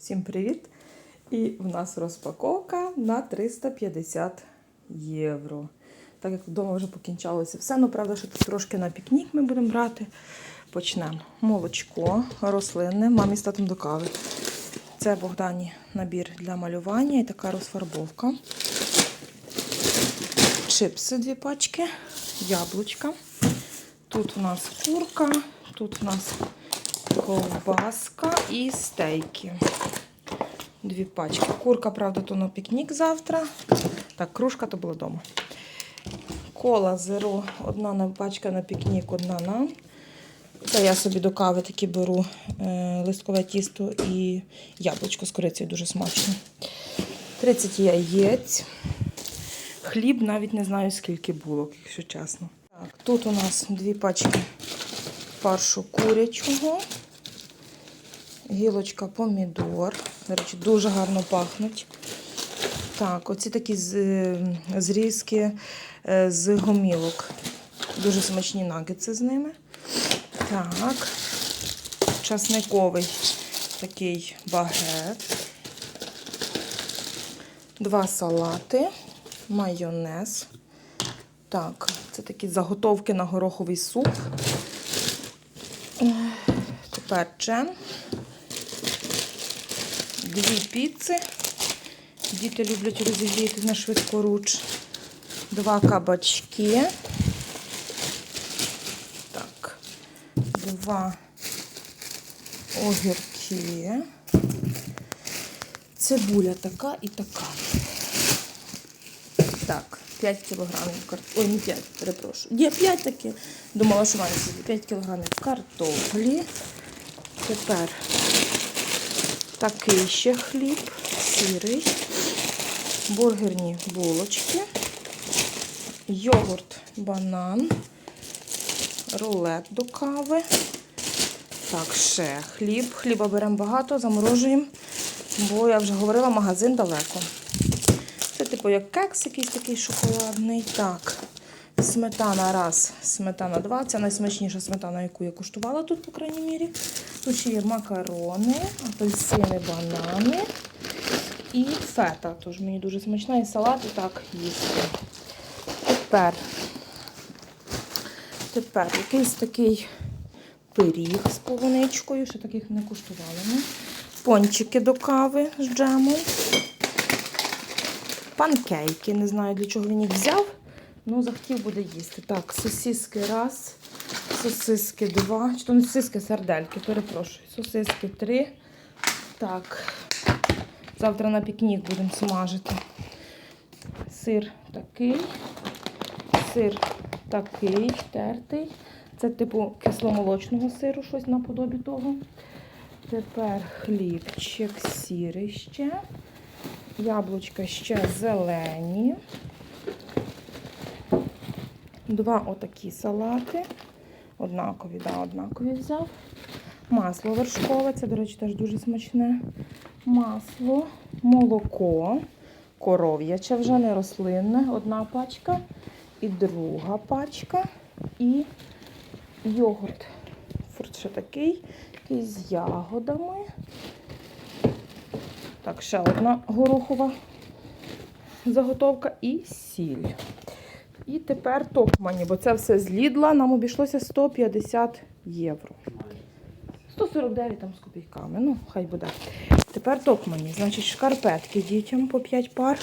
Всім привіт! І в нас розпаковка на 350 євро. Так як вдома вже покінчалося все. Ну, правда, що тут трошки на пікнік ми будемо брати. Почнемо. Молочко рослинне, мамі з татом до кави. Це Богдані набір для малювання і така розфарбовка. Чипси дві пачки, яблучка. Тут у нас курка, тут у нас ковбаска і стейки. Дві пачки. Курка, правда, то на пікнік завтра. Так, кружка то була вдома. Кола зеро. Одна на пачка на пікнік, одна нам. Це я собі до кави такі беру е, листкове тісто і яблучко з корицею дуже смачно. 30 яєць. Хліб навіть не знаю, скільки булок, якщо чесно. Так, тут у нас дві пачки фаршу курячого, гілочка помідор. До речі, дуже гарно пахнуть. Так, оці такі е, зрізки е, з гомілок. Дуже смачні нагетси з ними. Так, часниковий такий багет. Два салати, майонез. Так, це такі заготовки на гороховий суп. Тепер джем. Дві піци. Діти люблять розігріти на швидкоруч. Два кабачки. Так. Два огірки. Цибуля така і така. Так, 5 кілограмів картоплі. Ой, не 5, перепрошую. Є 5 таки. Думала, що має 5 кілограмів картоплі. Тепер такий ще хліб, сірий, бургерні булочки, йогурт, банан, рулет до кави. Так, ще хліб. Хліба беремо багато, заморожуємо, бо я вже говорила, магазин далеко. Це типу як кекс якийсь такий шоколадний. Так. Сметана раз, сметана два. Це найсмачніша сметана, яку я куштувала тут, по крайній мірі. Тут ще є макарони, апельсини, банани і фета. Тож мені дуже смачна і салат, і так їсти. Тепер, тепер якийсь такий пиріг з полуничкою, ще таких не куштували ми. Пончики до кави з джемом панкейки. Не знаю, для чого він їх взяв. Ну, захотів буде їсти. Так, сосиски раз, сосиски два. Чи то не сосиски, сардельки, перепрошую. Сосиски три. Так. Завтра на пікнік будемо смажити. Сир такий. Сир такий, тертий. Це типу кисломолочного сиру, щось наподобі того. Тепер хлібчик сірий ще. Яблучка ще зелені. Два отакі салати. Однакові, да, однакові взяв. Масло вершкове, це, до речі, теж дуже смачне. Масло, молоко, коров'яче вже не рослинне, одна пачка. І друга пачка. І йогурт. Фрукт ще такий, який з ягодами. Так, ще одна горохова заготовка і сіль. І тепер токмані, бо це все з Лідла нам обійшлося 150 євро. 149 там з копійками, ну, хай буде. Тепер токмані, значить, шкарпетки дітям по 5 пар.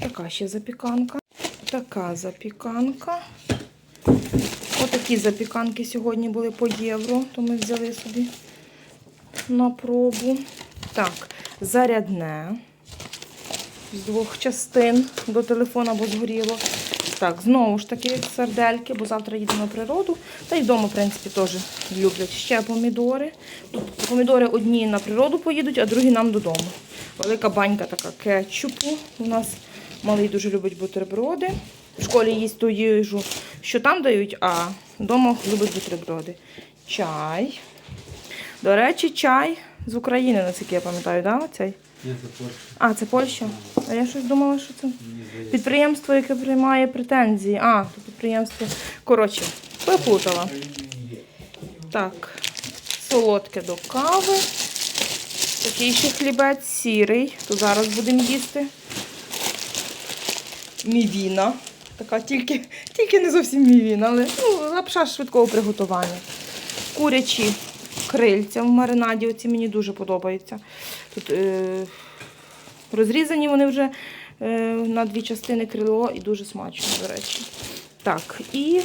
Така ще запіканка. Така запіканка. Отакі запіканки сьогодні були по євро, то ми взяли собі на пробу. Так, зарядне з двох частин до телефона, бо згоріло. Так, знову ж таки сардельки, бо завтра їду на природу. Та й вдома, в принципі, теж люблять ще помідори. Тут помідори одні на природу поїдуть, а другі нам додому. Велика банька така кетчупу. У нас малий дуже любить бутерброди. В школі їсть ту їжу, що там дають, а вдома любить бутерброди. Чай. До речі, чай з України, наскільки я пам'ятаю, да, оцей? Ні, це Польща. А, це Польща. А я щось думала, що це підприємство, яке приймає претензії. А, то підприємство. Коротше, переплутала. Так, солодке до кави. Такий ще хлібець сірий, то зараз будемо їсти. Мівіна. Така тільки, тільки не зовсім мівіна, але ну, лапша швидкого приготування. Курячі крильця в маринаді, оці мені дуже подобаються. Тут е, розрізані вони вже е, на дві частини крило і дуже смачно, до речі. Так, і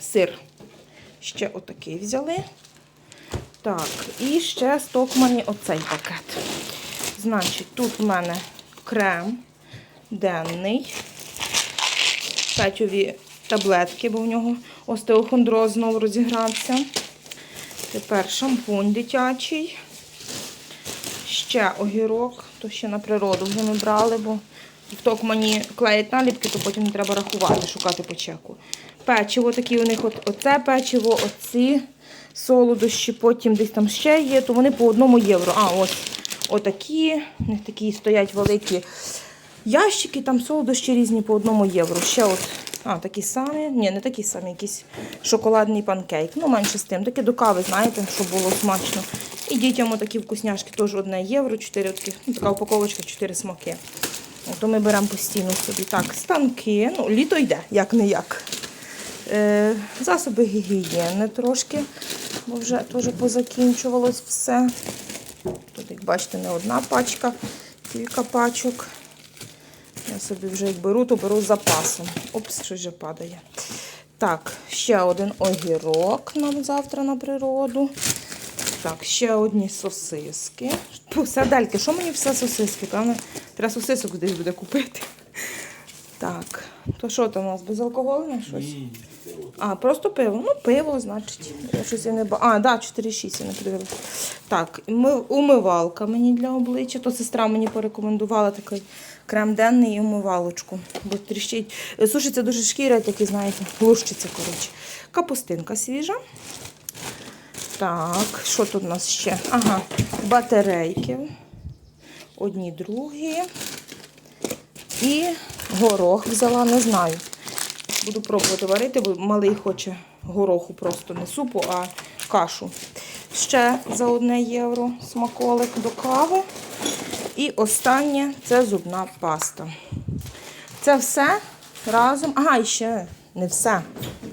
сир. Ще отакий взяли. Так, і ще стокмані оцей пакет. Значить, тут в мене крем денний, печові таблетки, бо в нього остеохондроз знову розігрався. Тепер шампунь дитячий. Ще огірок, то ще на природу вже ми брали, бо в токмані клеять наліпки, то потім не треба рахувати, шукати по чеку. Печиво такі у них, от, оце печиво, оці солодощі, потім десь там ще є, то вони по одному євро. А, ось отакі, у них такі стоять великі ящики, там солодощі різні по одному євро. Ще от, а, такі самі, ні, не такі самі, якийсь шоколадний панкейк. Ну, менше з тим. Таке до кави, знаєте, щоб було смачно. І дітям отакі вкусняшки теж одне євро, 4 таких, ну, така упаковочка, 4 смаки. То ми беремо постійно собі. Так, станки, ну, літо йде, як не як. Е, засоби гігієни трошки, бо вже теж позакінчувалось все. Тут, як бачите, не одна пачка, кілька пачок. Я собі вже як беру, то беру з запасом. Опс, щось вже падає. Так, ще один огірок нам завтра на природу. Так, ще одні сосиски. Фу, сардельки, що мені все сосиски? Певно, треба сосисок десь буде купити. Так, то що там у нас безалкогольне щось? А, просто пиво. Ну, пиво, значить. Я щось я не ба. А, да, 4,6 я не подивилася. Так, ми... умивалка мені для обличчя. То сестра мені порекомендувала такий крем денний і умивалочку. Бо тріщить. Сушиться дуже шкіра, такі, знаєте, лущиться, коротше. Капустинка свіжа. Так, що тут у нас ще? Ага, батарейки. Одні другі. І горох взяла, не знаю. Буду пробувати варити, бо малий хоче гороху просто не супу, а кашу. Ще за 1 євро смаколик до кави. І останнє це зубна паста. Це все разом. Ага, і ще не все.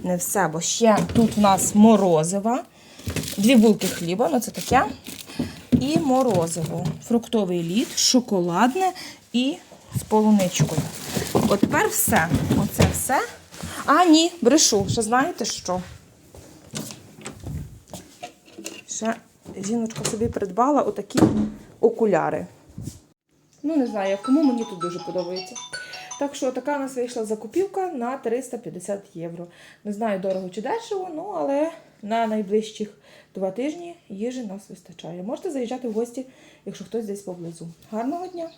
Не все, бо ще тут в нас морозива, дві булки хліба, ну це таке. І морозиво. Фруктовий лід, шоколадне і з полуничкою. От тепер все. Оце все. А, ні, брешу. Ще знаєте що? Ще жіночка собі придбала отакі окуляри. Ну, не знаю, кому мені тут дуже подобається. Так що така у нас вийшла закупівка на 350 євро. Не знаю, дорого чи дешево, ну але на найближчих два тижні їжі нас вистачає. Можете заїжджати в гості, якщо хтось десь поблизу. Гарного дня!